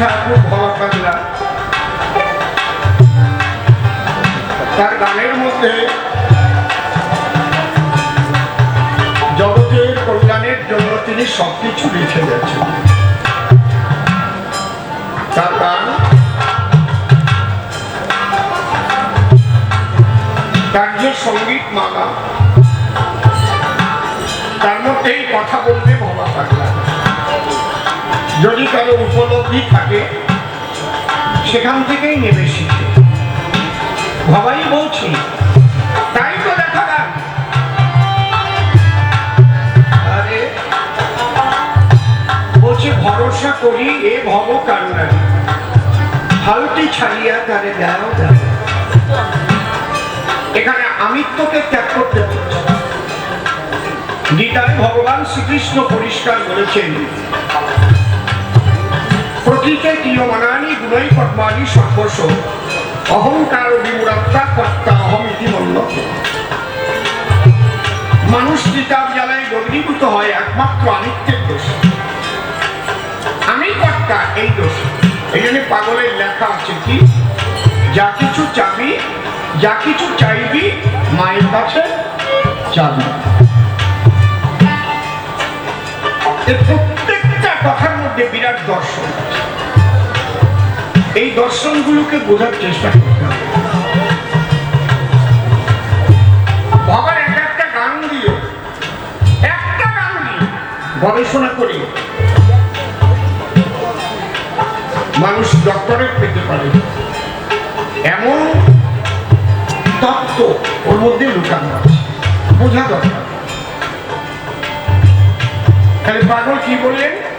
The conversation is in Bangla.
ঠাকুর ভবা তার গানের মধ্যে জগতের কল্যাণের জন্য তিনি সবকিছু লিখে গেছেন তার গান, তার যে সংগীত মালা, তার মধ্যেই কথা বলবে ভবা পাগলা। যদি কারও উপলব্ধি থাকে, সেখান থেকেই নেবে শিখে ভবাই বলছি, তাই তো দেখা গান আরে, বলছি, ভরসা করি এ ভব কান্নারি। হালটি ছাড়িয়া তারে দেও দেও। এখানে আমিত্বকে ত্যাগ করতে গীতায় ভগবান শ্রীকৃষ্ণ পরিষ্কার প্রকৃতে ক্রিয়মানানি গুণই কর্মাণি সর্বস্ব অহংকার বিমুরাত্মা কর্তা অহম ইতি মানুষ কিতাব জ্বালায় অগ্নিভূত হয় একমাত্র আমিত্বের দোষ। আমি কর্তা এই দোষ। এই জন্য পাগলের লেখা আছে কি যা কিছু চাবি, যা কিছু চাইবি, মায়ের কাছে চাবি প্রত্যেকটা কথার মধ্যে বিরাট দর্শন আছে। এই দর্শনগুলোকে বোঝার চেষ্টা করতে হবে। বাবার এক একটা গান একটা গান গবেষণা করি। মানুষ ডক্টরেট পেতে পারে। এমন তত্ত্ব ওর মধ্যে লুকানো আছে। বোঝা দরকার। তাহলে পাগল কি বললেন?